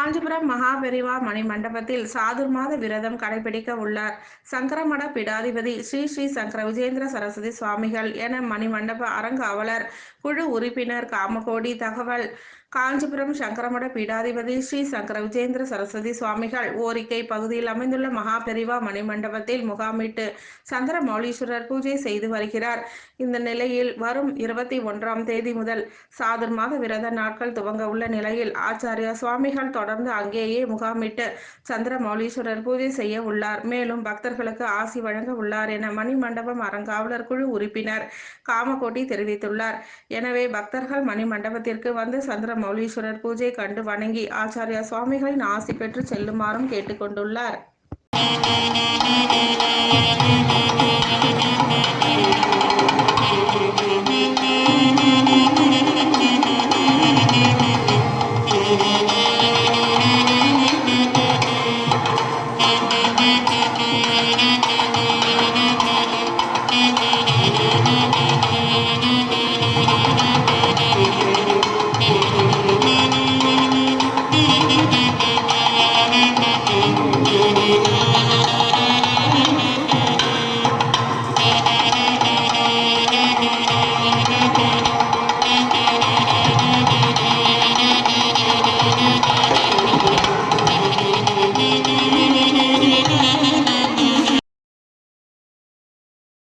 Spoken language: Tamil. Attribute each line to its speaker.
Speaker 1: காஞ்சிபுரம் மகாபெரிவா மணி மண்டபத்தில் சாதுர் மாத விரதம் கடைபிடிக்க உள்ளார் சங்கரமட பீடாதிபதி ஸ்ரீ ஸ்ரீ சங்கர விஜேந்திர சரஸ்வதி சுவாமிகள் என மணிமண்டப அறங்காவலர் குழு உறுப்பினர் காமகோடி தகவல். காஞ்சிபுரம் சங்கரமட பீடாதிபதி ஸ்ரீ சங்கர விஜேந்திர சரஸ்வதி சுவாமிகள் ஓரிக்கை பகுதியில் அமைந்துள்ள மகாபெரிவா மணிமண்டபத்தில் முகாமிட்டு சந்திர மௌலீஸ்வரர் பூஜை செய்து வருகிறார். இந்த நிலையில் வரும் இருபத்தி ஒன்றாம் தேதி முதல் சாதுர் மாத விரத நாட்கள் துவங்க உள்ள நிலையில் ஆச்சாரியா சுவாமிகள் தொடர் தொடர்ந்து அங்கேயே முகாமிட்டு சந்திர மௌலீஸ்வரர் பூஜை செய்ய உள்ளார். மேலும் பக்தர்களுக்கு ஆசி வழங்க உள்ளார் என மணிமண்டபம் அறங்காவலர் குழு உறுப்பினர் காமகோட்டி தெரிவித்துள்ளார். எனவே பக்தர்கள் மணிமண்டபத்திற்கு வந்து சந்திர மௌலீஸ்வரர் பூஜை கண்டு வணங்கி ஆச்சாரியா சுவாமிகளின் ஆசி பெற்று செல்லுமாறும் கேட்டுக்கொண்டுள்ளார்